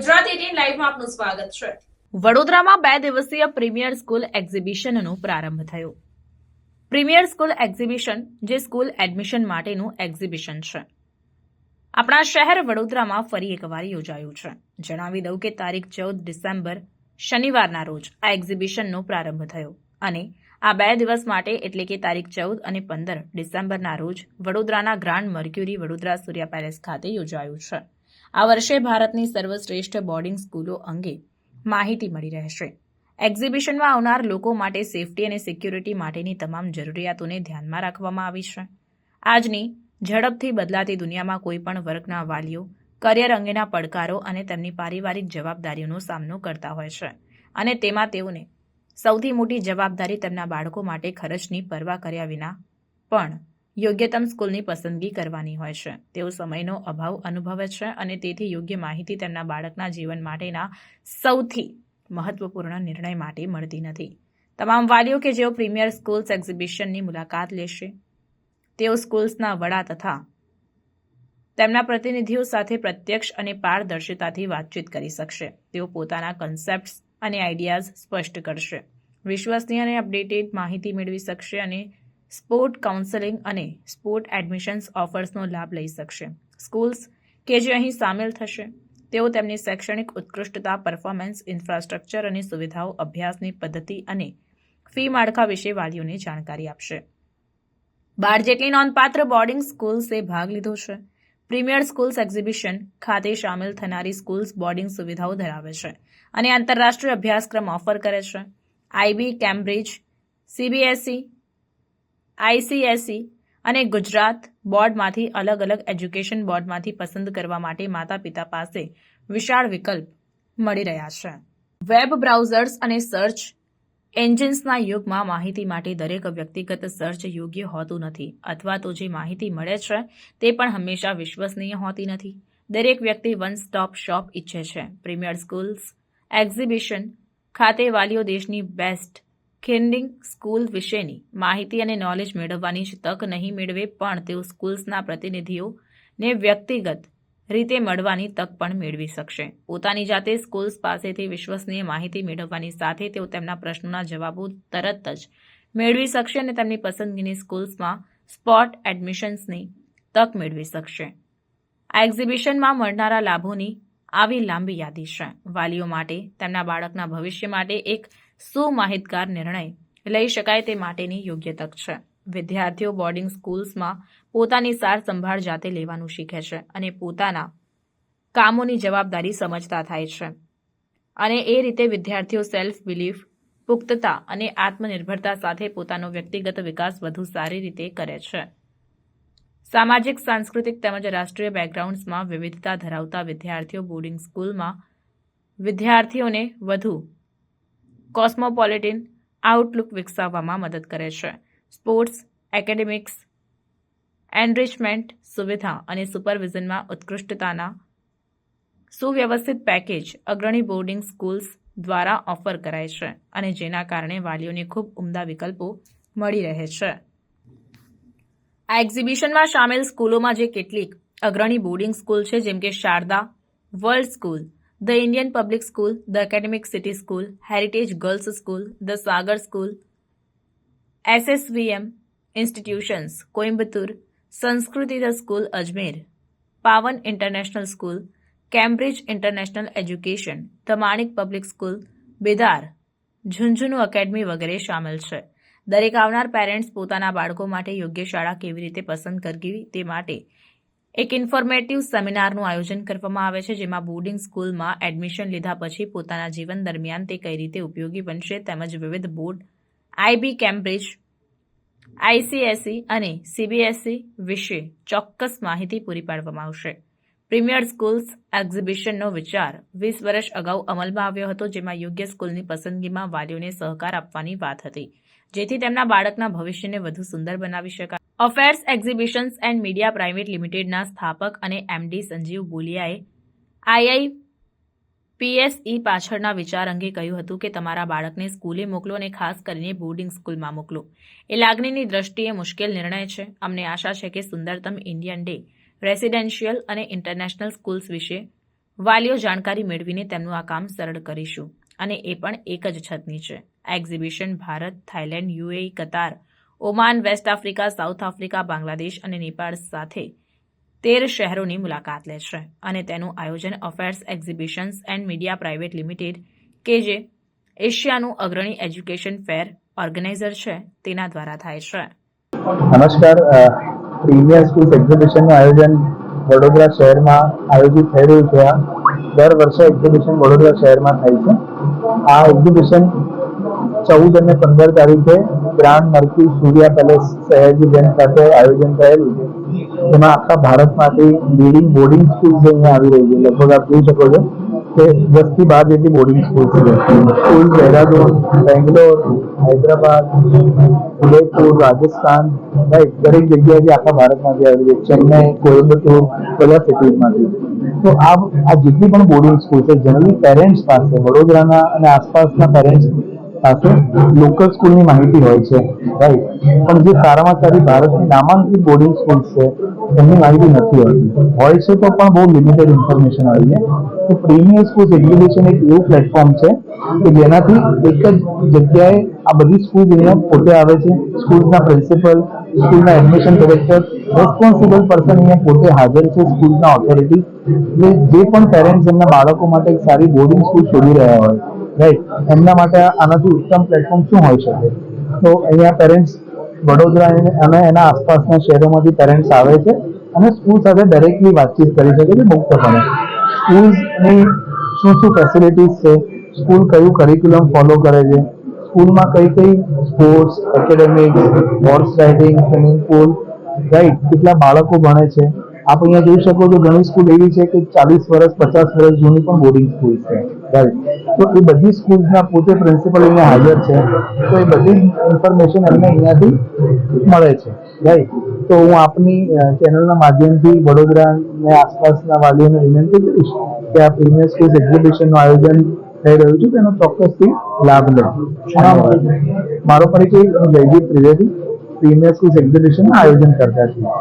ગુજરાત વડોદરામાં બે દિવસીય પ્રીમિયર સ્કૂલ એક્ઝિબિશનનો પ્રારંભ થયો. પ્રીમિયર સ્કૂલ એક્ઝિબિશન, જે સ્કૂલ એડમિશન માટેનું એક્ઝિબિશન છે. આપણા શહેર વડોદરામાં ફરી એકવાર યોજાયું છે. જણાવી દઉં કે તારીખ ચૌદ ડિસેમ્બર, શનિવારના રોજ આ એક્ઝિબિશનનો પ્રારંભ થયો અને આ બે દિવસ માટે એટલે કે તારીખ ચૌદ અને પંદર ડિસેમ્બરના રોજ વડોદરાના grand mercury Vadodara Surya palace ખાતે યોજાયું છે. આ વર્ષે ભારતની સર્વશ્રેષ્ઠ બોર્ડિંગ સ્કૂલો અંગે માહિતી મળી રહેશે. એક્ઝિબિશનમાં આવનાર લોકો માટે સેફટી અને સિક્યુરિટી માટેની તમામ જરૂરિયાતોને ધ્યાનમાં રાખવામાં આવી છે. આજની ઝડપથી બદલાતી દુનિયામાં કોઈપણ વર્ગના વાલીઓ કરિયર અંગેના પડકારો અને તેમની પારિવારિક જવાબદારીઓનો સામનો કરતા હોય છે અને તેમાં તેઓને સૌથી મોટી જવાબદારી તેમના બાળકો માટે ખર્ચની પરવા કર્યા વિના પણ યોગ્યતમ સ્કૂલની પસંદગી કરવાની હોય છે. તેઓ સમયનો અભાવ અનુભવે છે અને તેથી યોગ્ય માહિતી તેમના બાળકના જીવન માટેના સૌથી મહત્વપૂર્ણ નિર્ણય માટે મળતી નથી. તમામ વાલીઓ કે જેઓ પ્રીમિયર સ્કૂલ્સ એક્ઝિબિશનની મુલાકાત લેશે, તેઓ સ્કૂલ્સના વડા તથા તેમના પ્રતિનિધિઓ સાથે પ્રત્યક્ષ અને પારદર્શિતાથી વાતચીત કરી શકશે. તેઓ પોતાના કન્સેપ્ટ્સ અને આઈડિયાઝ સ્પષ્ટ કરશે. વિશ્વસનીય અને અપડેટેડ માહિતી મેળવી શકશે અને સ્પોર્ટ કાઉન્સેલિંગ અને સ્પોર્ટ એડમિશન્સ ઓફર્સનો લાભ લઈ શકશે. સ્કૂલ્સ કે જે અહીં સામેલ થશે, તેઓ તેમની શૈક્ષણિક ઉત્કૃષ્ટતા પરફોર્મન્સ ઇન્ફ્રાસ્ટ્રક્ચર અને સુવિધાઓ, અભ્યાસની પદ્ધતિ અને ફી માળખા વિશે વાલીઓને જાણકારી આપશે. બાર જેટલી નોંધપાત્ર બોર્ડિંગ સ્કૂલ્સે ભાગ લીધો છે. પ્રીમિયર સ્કૂલ્સ એક્ઝિબિશન ખાતે સામેલ થનારી સ્કૂલ્સ બોર્ડિંગ સુવિધાઓ ધરાવે છે અને આંતરરાષ્ટ્રીય અભ્યાસક્રમ ઓફર કરે છે. આઈબી કેમ્બ્રિજ સીબીએસઈ આઈસીએસઈ અને ગુજરાત બોર્ડમાંથી અલગ અલગ એજ્યુકેશન બોર્ડમાંથી પસંદ કરવા માટે માતા પિતા પાસે વિશાળ વિકલ્પ મળી રહ્યા છે. વેબ બ્રાઉઝર્સ અને સર્ચ એન્જિન્સના યુગમાં માહિતી માટે દરેક વ્યક્તિગત સર્ચ યોગ્ય હોતું નથી અથવા તો જે માહિતી મળે છે તે પણ હંમેશા વિશ્વસનીય હોતી નથી. દરેક વ્યક્તિ વન સ્ટોપ શોપ ઈચ્છે છે. પ્રીમિયર સ્કૂલ્સ, એક્ઝિબિશન ખાતે વાલીઓ દેશની બેસ્ટ ખિન્ડિંગ સ્કૂલ વિશેની માહિતી અને નોલેજ મેળવવાની જ તક નહીં મેળવે પણ તેઓ સ્કૂલ્સના પ્રતિનિધિઓને વ્યક્તિગત રીતે મળવાની તક પણ મેળવી શકશે. પોતાની જાતે સ્કૂલ્સ પાસેથી વિશ્વસનીય માહિતી મેળવવાની સાથે તેઓ તેમના પ્રશ્નોના જવાબો તરત જ મેળવી શકશે અને તેમની પસંદગીની સ્કૂલ્સમાં સ્પોટ એડમિશન્સની તક મેળવી શકશે. આ એક્ઝિબિશનમાં મળનારા લાભોની આવી લાંબી યાદી છે. વાલીઓ માટે તેમના બાળકના ભવિષ્ય માટે એક સુમાહિતગાર નિર્ણય લઈ શકાય તે માટેની યોગ્ય તક છે. વિદ્યાર્થીઓ બોર્ડિંગ સ્કૂલ્સમાં પોતાની સાર સંભાળ જાતે લેવાનું શીખે છે અને પોતાના કામોની જવાબદારી સમજતા થાય છે. અને એ રીતે વિદ્યાર્થીઓ સેલ્ફ બિલીફ પુખ્તતા અને આત્મનિર્ભરતા સાથે પોતાનો વ્યક્તિગત વિકાસ વધુ સારી રીતે કરે છે. સામાજિક, સાંસ્કૃતિક તેમજ રાષ્ટ્રીય બેકગ્રાઉન્ડ્સમાં વિવિધતા ધરાવતા વિદ્યાર્થીઓ બોર્ડિંગ સ્કૂલમાં વિદ્યાર્થીઓને વધુ કોસ્મોપોલિટિન આઉટલુક વિકસાવવામાં મદદ કરે છે. સ્પોર્ટ્સ, એકેડેમિક્સ, એનરિચમેન્ટ સુવિધા અને સુપરવિઝનમાં ઉત્કૃષ્ટતાના સુવ્યવસ્થિત પેકેજ અગ્રણી બોર્ડિંગ સ્કૂલ્સ દ્વારા ઓફર કરાય છે અને જેના કારણે વાલીઓને ખૂબ ઉમદા વિકલ્પો મળી રહે છે. આ એક્ઝિબિશનમાં સામેલ સ્કૂલોમાં જે કેટલીક અગ્રણી બોર્ડિંગ સ્કૂલ છે, જેમ કે Sharada world school the Indian public school the academic city school heritage girls school the Sagar school SSVM institutions Coimbatore Sanskriti the school Ajmer Pawan international school Cambridge international education the Manik public school Bidar Jhunjhunu academy વગેરે સામેલ છે. દરેક આવનાર parents પોતાના બાળકો માટે યોગ્ય શાળા કેવી રીતે પસંદ કરવી તે માટે એક ઇન્ફોર્મેટિવ સેમિનારનું આયોજન કરવામાં આવે છે, જેમાં બોર્ડિંગ સ્કૂલમાં એડમિશન લીધા પછી પોતાના જીવન દરમિયાન તે કઈ રીતે ઉપયોગી બનશે તેમજ વિવિધ બોર્ડ આઈબી કેમ્બ્રિજ આઈસીએસઈ અને સીબીએસઈ વિશે ચોક્કસ માહિતી પૂરી પાડવામાં આવશે. પ્રીમિયર સ્કૂલ્સ એક્ઝિબિશનનો વિચાર વીસ વર્ષ અગાઉ અમલમાં આવ્યો હતો, જેમાં યોગ્ય સ્કૂલની પસંદગીમાં વાલીઓને સહકાર આપવાની વાત હતી. જેથી તેમના બાળકના ભવિષ્યને વધુ સુંદર બનાવી શકાય. Affairs exhibitions and media private લિમિટેડના સ્થાપક અને એમડી સંજીવ બોલિયાએ આઈઆઈ પીએસઈ પાછળના વિચાર અંગે કહ્યું હતું કે તમારા બાળકને સ્કૂલે મોકલો અને ખાસ કરીને બોર્ડિંગ સ્કૂલમાં મોકલો. એ લાગણીની દ્રષ્ટિએ મુશ્કેલ નિર્ણય છે. અમને આશા છે કે સુંદરતમ Indian day residential and international schools વિશે વાલીઓ જાણકારી મેળવીને તેમનું આ કામ સરળ કરીશું. અને એ પણ એક જ છત નીચે આ exhibition Bharat, Thailand, UAE, Qatar Oman, West Africa, South Africa, Bangladesh અને નેપાળ સાથે તેર શહેરોની મુલાકાત લે છે અને તેનું આયોજન affairs, exhibitions and media private limited, કે જે એશિયાનું અગ્રણી એજ્યુકેશન ફેર ઓર્ગેનાઇઝર છે, તેના દ્વારા થાય છે. નમસ્કાર પ્રીમિયર સ્કૂલ્સ એક્ઝિબિશનનું આયોજન વડોદરા શહેરમાં આયોજિત થઈ રહ્યું છે. દર વર્ષે એક્ઝિબિશન વડોદરા શહેરમાં થાય છે. આ એક્ઝિબિશન ચૌદ અને પંદર તારીખે grand mercury Surya palace Sayaji બેન ખાતે આયોજન થયેલું છે એમાં આખા ભારતમાંથી લીડિંગ બોર્ડિંગ સ્કૂલ્સ અહીંયા આવી રહી છે લગભગ આપ જોઈ શકો છો કે દસથી બાર જેટલી બોર્ડિંગ સ્કૂલ્સ છે સ્કૂલ દહેરાદૂન બેંગ્લોર હૈદરાબાદ ઉદયપુર રાજસ્થાન રાઈટ દરેક જગ્યાએથી આખા ભારતમાંથી આવી છે ચેન્નઈ કોઇમ્બતુર બધા સિટીઝમાંથી તો આ આ જેટલી પણ બોર્ડિંગ સ્કૂલ છે જનરલી પેરેન્ટ્સ પાસે વડોદરાના અને આસપાસના પેરેન્ટ્સ પાસે લોકલ સ્કૂલની માહિતી હોય છે રાઈટ પણ જે સારામાં સારી ભારતની નામાંકિત બોર્ડિંગ સ્કૂલ છે, એમની માહિતી નથી હોતી. હોય છે તો પણ બહુ લિમિટેડ ઇન્ફોર્મેશન હોય છે. તો પ્રીમિયર સ્કૂલ એજ્યુકેશન એક એવું પ્લેટફોર્મ છે કે જેનાથી એક જ જગ્યાએ આ બધી સ્કૂલ અહીંયા પોતે આવે છે. સ્કૂલના પ્રિન્સિપલ સ્કૂલના એડમિશન ડિરેક્ટર રેસ્પોન્સિબલ પર્સન અહીંયા પોતે હાજર છે સ્કૂલના ઓથોરિટી જે પણ પેરેન્ટ્સ એમના બાળકો માટે એક સારી બોર્ડિંગ સ્કૂલ શોધી રહ્યા હોય રાઈટ એમના માટે આનાથી ઉત્તમ પ્લેટફોર્મ શું હોઈ શકે? તો અહીંયા પેરેન્ટ્સ વડોદરા અને- એના આસપાસના શહેરોમાંથી પેરેન્ટ્સ આવે છે અને સ્કૂલ સાથે ડાયરેક્ટલી વાતચીત કરી શકે છે મુક્તપણે સ્કૂલની શું શું ફેસિલિટીઝ છે? સ્કૂલ કયું કરિક્યુલમ ફોલો કરે છે? સ્કૂલમાં કઈ કઈ sports academics horse riding swimming pool right કેટલા બાળકો ભણે છે? આપ અહીંયા જોઈ શકો છો ઘણી સ્કૂલ એવી છે કે ચાલીસ વર્ષ પચાસ વર્ષ જૂની પણ બોર્ડિંગ સ્કૂલ છે. રાઈટ તો એ બધી સ્કૂલના પોતે પ્રિન્સિપલ અહીંયા હાજર છે. તો એ બધી ઇન્ફોર્મેશન અમને અહીંયાથી મળે છે. રાઈટ તો હું આપની ચેનલના માધ્યમથી વડોદરા ને આસપાસના વાલીઓને વિનંતી કરીશ કે આ પ્રીમિયર સ્કૂલ એક્ઝિબિશનનું આયોજન થઈ રહ્યું છે તેનો ચોક્કસથી લાભ લે. મારો પરિચય હું જયદીપ ત્રિવેદી પ્રીમિયર સ્કૂલ એક્ઝિબિશનનું આયોજન કરતા છીએ